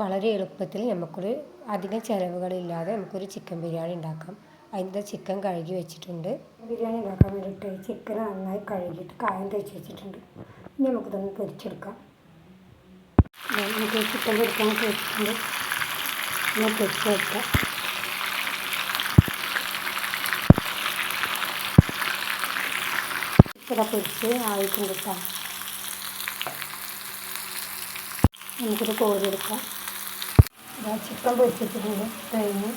വളരെ എളുപ്പത്തിൽ നമുക്കൊരു അധികം ചിലവുകളില്ലാതെ നമുക്കൊരു ചിക്കൻ ബിരിയാണി ഉണ്ടാക്കാം. അതിന്റെ ചിക്കൻ കഴുകി വെച്ചിട്ടുണ്ട്. ബിരിയാണി ഉണ്ടാക്കാൻ വേണ്ടിയിട്ട് ചിക്കൻ നന്നായി കഴുകിയിട്ട് കായം തേച്ച് വെച്ചിട്ടുണ്ട്. ഇനി നമുക്കിതൊന്ന് പൊരിച്ചെടുക്കാം. നമുക്ക് ചിക്കൻ പൊരിക്കാൻ വെച്ചിട്ടുണ്ട്. ഇനി പൊരിച്ച് വെക്കാം ചിക്കൻ പൊരിച്ച് ആയിട്ടുണ്ട് കേട്ടോ നമുക്കിത് കോരിയെടുക്കാം ഇതാ ചിക്കൻ പൊരിച്ചിട്ടുണ്ട് കഴിഞ്ഞു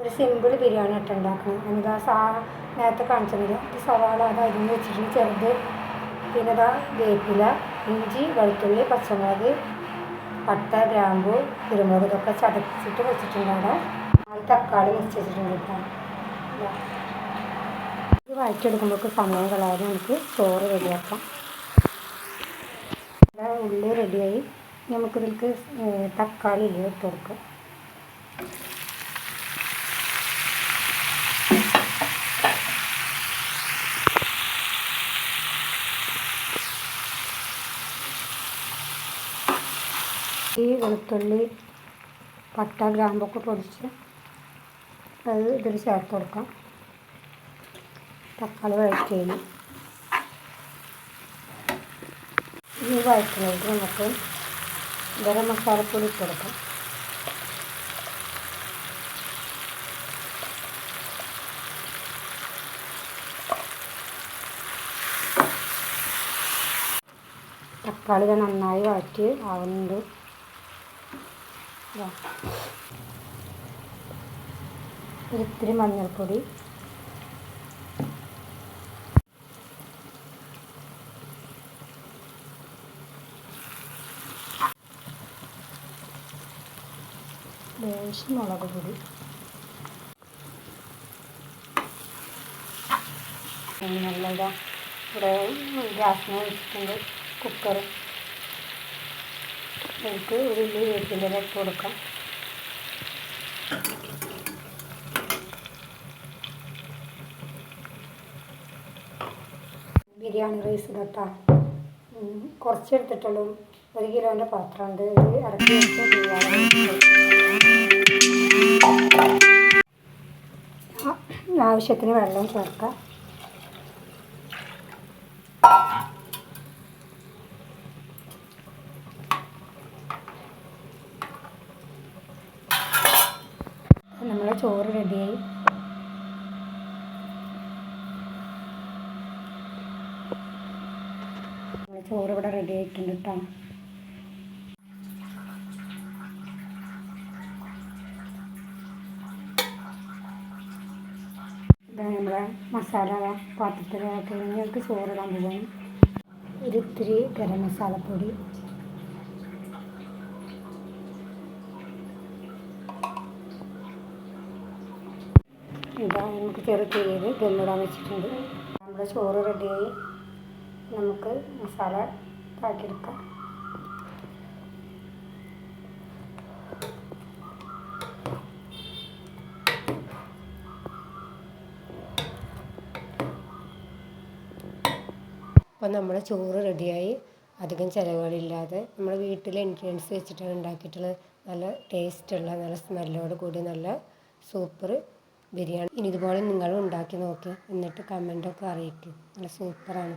ഒരു സിമ്പിൾ ബിരിയാണി ഇട്ട് ഉണ്ടാക്കണം. എന്താ സാ നേരത്തെ കാണിച്ചതില്ല ഇത് സവാള അത് അരിഞ്ഞ് വെച്ചിട്ടുണ്ട്. ചെറുത് പിന്നെ ഇതാ വേപ്പില ഇഞ്ചി വെളുത്തുള്ളി പച്ചമുളക് പട്ട ഗ്രാമ്പു കുരുമുളക് ഇതൊക്കെ ചതച്ചിട്ട് വെച്ചിട്ടുണ്ട് അവിടെ. അത് തക്കാളി മുറിച്ച് വെച്ചിട്ടുണ്ട് ഇതാ. വഴറ്റിയെടുക്കുമ്പോഴേക്ക് സമയം കളയാതെ നമുക്ക് ചോറ് റെഡിയാക്കാം. ഉള്ളി റെഡിയായി. നമുക്കിതിലേക്ക് തക്കാളി ഇല്ല ഇട്ട് കൊടുക്കാം. ഈ വെളുത്തുള്ളി പട്ട ഗ്രാമ്പൊക്കെ പൊടിച്ച് അത് ഇതിൽ ചേർത്ത് കൊടുക്കാം. തക്കാളി വഴറ്റിയതിന് ഈ വഴറ്റിലേക്ക് നമുക്ക് ഗരം മസാലപ്പൊടി ഇട്ട് കൊടുക്കാം തക്കാളി നന്നായി വഴറ്റി ആവുന്നുണ്ട്. ഒരിത്തിരി മഞ്ഞൾപ്പൊടി ലേശം മുളക് പൊടി. നല്ലതാ ഇവിടെ ഗ്യാസിന് വെച്ചിട്ടുണ്ട് കുക്കർ നമുക്ക് ഒരു ഉള്ളി ഇട്ട് കൊടുക്കാം. ബിരിയാണി റൈസ് കേട്ടോ കുറച്ച് എടുത്തിട്ടുള്ളൂ ഒരു കിലോന്റെ പാത്രമുണ്ട് ഇത് ഇറക്കി ആവശ്യത്തിന് വെള്ളം ചേർക്കാം. നമ്മളെ ചോറ് റെഡിയായി ചോറ് ഇവിടെ റെഡി ആയിട്ടുണ്ട് കേട്ടോ ഇതാണ് നമ്മളെ മസാല പാത്രത്തിലാക്കി ഞങ്ങൾക്ക് ചോറിടാൻ പോകും ഒരു ഇത്തിരി ഗരം മസാലപ്പൊടി ഇതാ നമുക്ക് ചെറു തീയിൽ ദമ്മിടാൻ വെച്ചിട്ടുണ്ട്. നമ്മുടെ ചോറ് റെഡിയായി നമുക്ക് മസാല ഇതാക്കിയെടുക്കാം. അപ്പോൾ നമ്മുടെ ചോറ് റെഡിയായി. അധികം ചിലവുകളില്ലാതെ നമ്മുടെ വീട്ടിലെ ഇൻഗ്രീഡിയൻസ് വെച്ചിട്ടാണ് ഉണ്ടാക്കിയിട്ടുള്ളത്. നല്ല ടേസ്റ്റുള്ള നല്ല സ്മെല്ലോട് കൂടി നല്ല സൂപ്പർ ബിരിയാണി. ഇനി ഇതുപോലെ നിങ്ങളും ഉണ്ടാക്കി നോക്കി. എന്നിട്ട് കമന്റൊക്കെ അറിയിക്കും. നല്ല സൂപ്പറാണ്